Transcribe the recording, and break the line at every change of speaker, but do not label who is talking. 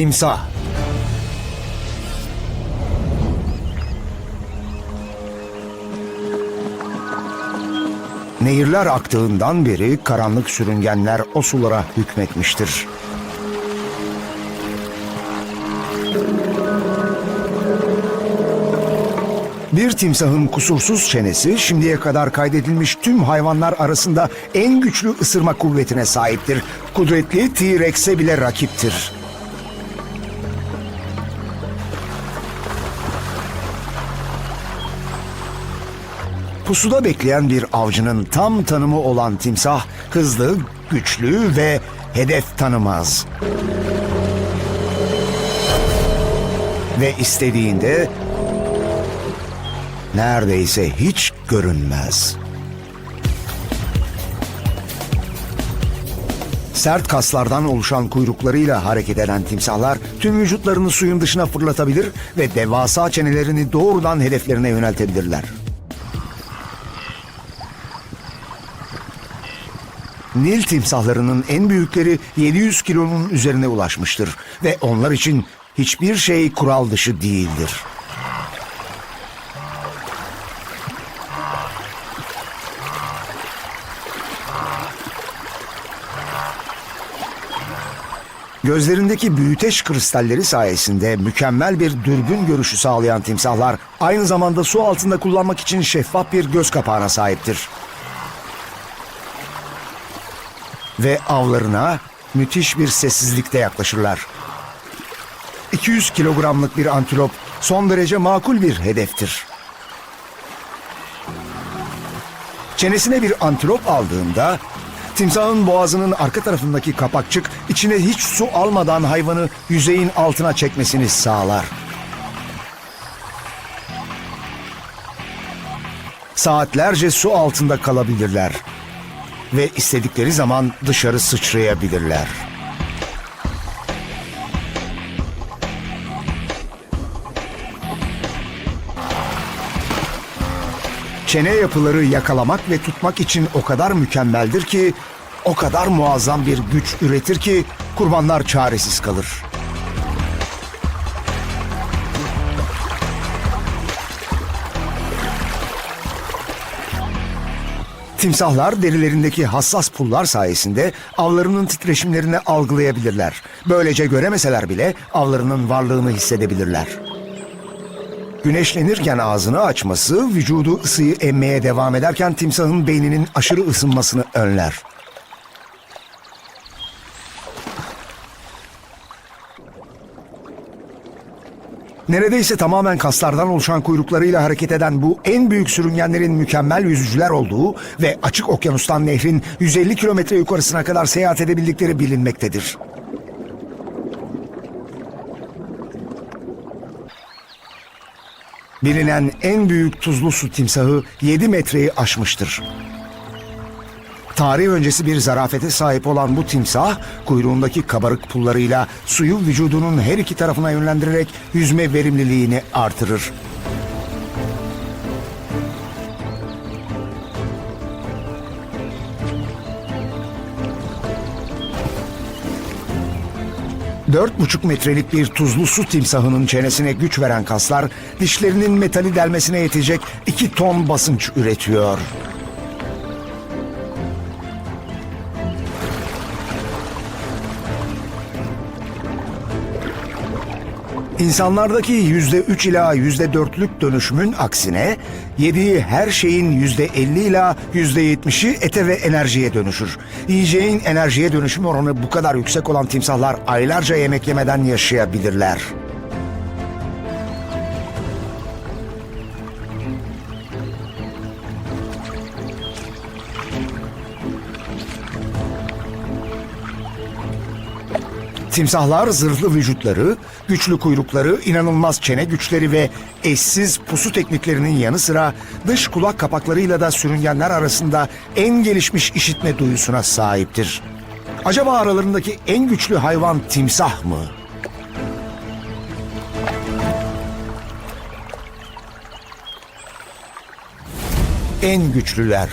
Timsah. Nehirler aktığından beri karanlık sürüngenler o sulara hükmetmiştir. Bir timsahın kusursuz çenesi şimdiye kadar kaydedilmiş tüm hayvanlar arasında en güçlü ısırma kuvvetine sahiptir. Kudretli T-Rex'e bile rakiptir. Pusuda bekleyen bir avcının tam tanımı olan timsah hızlı, güçlü ve hedef tanımaz. Ve istediğinde neredeyse hiç görünmez. Sert kaslardan oluşan kuyruklarıyla hareket eden timsahlar tüm vücutlarını suyun dışına fırlatabilir ve devasa çenelerini doğrudan hedeflerine yöneltebilirler. Nil timsahlarının en büyükleri 700 kilonun üzerine ulaşmıştır ve onlar için hiçbir şey kural dışı değildir. Gözlerindeki büyüteç kristalleri sayesinde mükemmel bir dürbün görüşü sağlayan timsahlar aynı zamanda su altında kullanmak için şeffaf bir göz kapağına sahiptir. Ve avlarına müthiş bir sessizlikte yaklaşırlar. 200 kilogramlık bir antilop son derece makul bir hedeftir. Çenesine bir antilop aldığında timsahın boğazının arka tarafındaki kapakçık içine hiç su almadan hayvanı yüzeyin altına çekmesini sağlar. Saatlerce su altında kalabilirler ve istedikleri zaman dışarı sıçrayabilirler. Çene yapıları yakalamak ve tutmak için o kadar mükemmeldir ki, o kadar muazzam bir güç üretir ki kurbanlar çaresiz kalır. Timsahlar derilerindeki hassas pullar sayesinde avlarının titreşimlerini algılayabilirler. Böylece göremeseler bile avlarının varlığını hissedebilirler. Güneşlenirken ağzını açması vücudu ısıyı emmeye devam ederken timsahın beyninin aşırı ısınmasını önler. Neredeyse tamamen kaslardan oluşan kuyruklarıyla hareket eden bu en büyük sürüngenlerin mükemmel yüzücüler olduğu ve açık okyanustan nehrin 150 kilometre yukarısına kadar seyahat edebildikleri bilinmektedir. Bilinen en büyük tuzlu su timsahı 7 metreyi aşmıştır. Tarih öncesi bir zarafete sahip olan bu timsah, kuyruğundaki kabarık pullarıyla suyu vücudunun her iki tarafına yönlendirerek yüzme verimliliğini artırır. Dört buçuk metrelik bir tuzlu su timsahının çenesine güç veren kaslar, dişlerinin metali delmesine yetecek iki ton basınç üretiyor. İnsanlardaki yüzde üç ila yüzde dörtlük dönüşümün aksine yediği her şeyin yüzde elli ila yüzde yetmişi ete ve enerjiye dönüşür. Yiyeceğin enerjiye dönüşüm oranı bu kadar yüksek olan timsahlar aylarca yemek yemeden yaşayabilirler. Timsahlar zırhlı vücutları, güçlü kuyrukları, inanılmaz çene güçleri ve eşsiz pusu tekniklerinin yanı sıra dış kulak kapaklarıyla da sürüngenler arasında en gelişmiş işitme duyusuna sahiptir. Acaba aralarındaki en güçlü hayvan timsah mı? En güçlüler